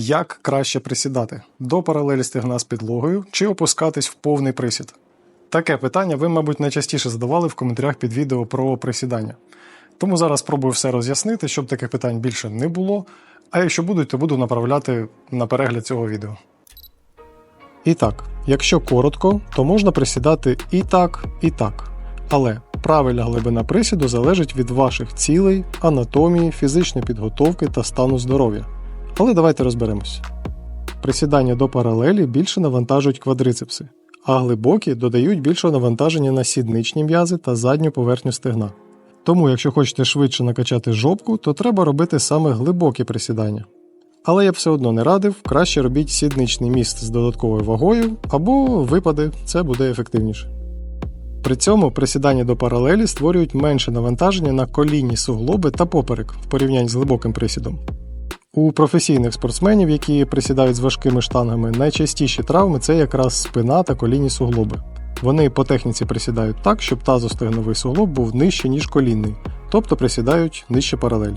Як краще присідати до паралелі стегна з підлогою чи опускатись в повний присід? Таке питання ви, мабуть, найчастіше задавали в коментарях під відео про присідання. Тому зараз спробую все роз'яснити, щоб таких питань більше не було. А якщо будуть, то буду направляти на перегляд цього відео. І так, якщо коротко, то можна присідати і так, і так. Але правильна глибина присіду залежить від ваших цілей, анатомії, фізичної підготовки та стану здоров'я. Але давайте розберемось. Присідання до паралелі більше навантажують квадрицепси, а глибокі додають більше навантаження на сідничні м'язи та задню поверхню стегна. Тому, якщо хочете швидше накачати жопку, то треба робити саме глибокі присідання. Але я б все одно не радив, краще робіть сідничний міст з додатковою вагою або випади, це буде ефективніше. При цьому присідання до паралелі створюють менше навантаження на колінні суглоби та поперек в порівнянні з глибоким присідом. У професійних спортсменів, які присідають з важкими штангами, найчастіші травми це якраз спина та колінні суглоби. Вони по техніці присідають так, щоб тазостегновий суглоб був нижче, ніж колінний, тобто присідають нижче паралелі.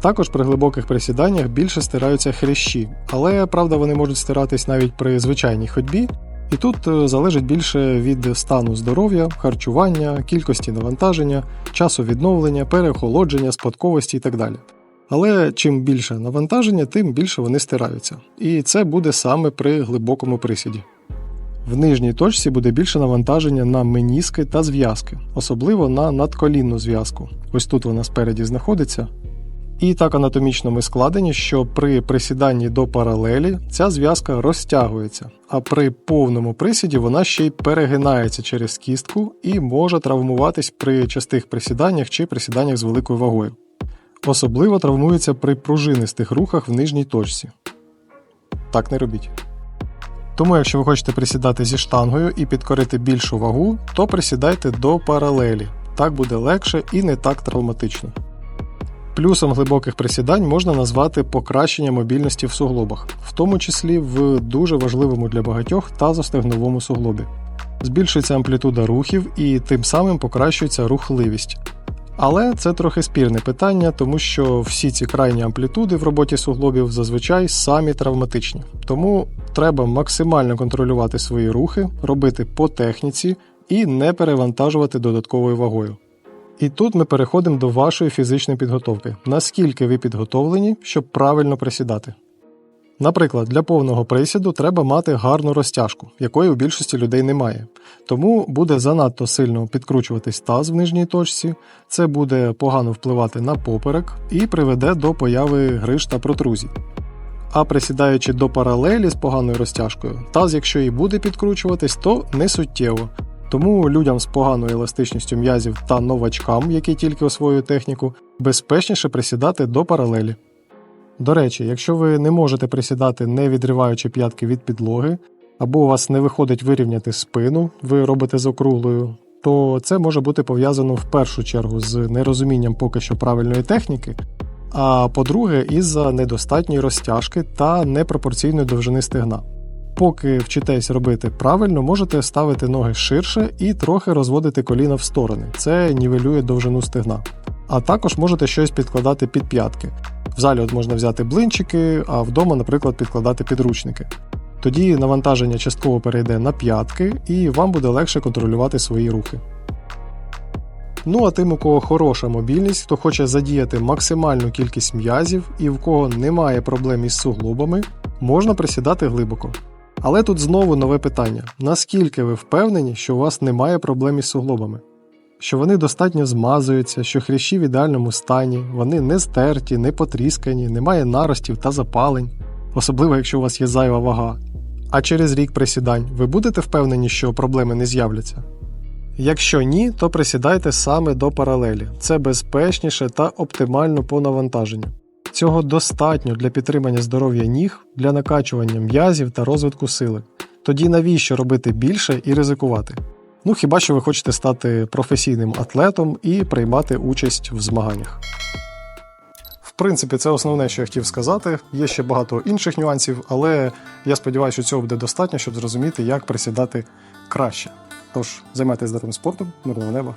Також при глибоких присіданнях більше стираються хрящі, але правда вони можуть стиратись навіть при звичайній ходьбі, і тут е, залежить більше від стану здоров'я, харчування, кількості навантаження, часу відновлення, переохолодження, спадковості і так далі. Але чим більше навантаження, тим більше вони стираються. І це буде саме при глибокому присіді. В нижній точці буде більше навантаження на меніски та зв'язки, особливо на надколінну зв'язку. Ось тут вона спереді знаходиться. І так анатомічно ми складені, що при присіданні до паралелі ця зв'язка розтягується, а при повному присіді вона ще й перегинається через кістку і може травмуватись при частих присіданнях чи присіданнях з великою вагою. Особливо травмується при пружинистих рухах в нижній точці. Так не робіть. Тому, якщо ви хочете присідати зі штангою і підкорити більшу вагу, то присідайте до паралелі. Так буде легше і не так травматично. Плюсом глибоких присідань можна назвати покращення мобільності в суглобах, в тому числі в дуже важливому для багатьох тазостегновому суглобі. Збільшується амплітуда рухів і тим самим покращується рухливість. Але це трохи спірне питання, тому що всі ці крайні амплітуди в роботі суглобів зазвичай самі травматичні. Тому треба максимально контролювати свої рухи, робити по техніці і не перевантажувати додатковою вагою. І тут ми переходимо до вашої фізичної підготовки. Наскільки ви підготовлені, щоб правильно присідати. Наприклад, для повного присіду треба мати гарну розтяжку, якої у більшості людей немає. Тому буде занадто сильно підкручуватись таз в нижній точці, це буде погано впливати на поперек і приведе до появи гриж та протрузій. А присідаючи до паралелі з поганою розтяжкою, таз, якщо і буде підкручуватись, то не суттєво. Тому людям з поганою еластичністю м'язів та новачкам, які тільки освоюють техніку, безпечніше присідати до паралелі. До речі, якщо ви не можете присідати, не відриваючи п'ятки від підлоги, або у вас не виходить вирівняти спину, ви робите з округлою, то це може бути пов'язано в першу чергу з нерозумінням поки що правильної техніки, а по-друге, із-за недостатньої розтяжки та непропорційної довжини стегна. Поки вчитесь робити правильно, можете ставити ноги ширше і трохи розводити коліна в сторони. Це нівелює довжину стегна. А також можете щось підкладати під п'ятки. В залі от можна взяти блинчики, а вдома, наприклад, підкладати підручники. Тоді навантаження частково перейде на п'ятки, і вам буде легше контролювати свої рухи. Ну а тим, у кого хороша мобільність, хто хоче задіяти максимальну кількість м'язів і в кого немає проблем із суглобами, можна присідати глибоко. Але тут знову нове питання: наскільки ви впевнені, що у вас немає проблем із суглобами? Що вони достатньо змазуються, що хрящі в ідеальному стані, вони не стерті, не потріскані, немає наростів та запалень, особливо якщо у вас є зайва вага. А через рік присідань ви будете впевнені, що проблеми не з'являться? Якщо ні, то присідайте саме до паралелі. Це безпечніше та оптимально по навантаженню. Цього достатньо для підтримання здоров'я ніг, для накачування м'язів та розвитку сили. Тоді навіщо робити більше і ризикувати? Ну хіба що ви хочете стати професійним атлетом і приймати участь в змаганнях. В принципі, це основне, що я хотів сказати. Є ще багато інших нюансів, але я сподіваюся, що цього буде достатньо, щоб зрозуміти, як присідати краще. Тож, займайтеся здоровим спортом, мирного неба.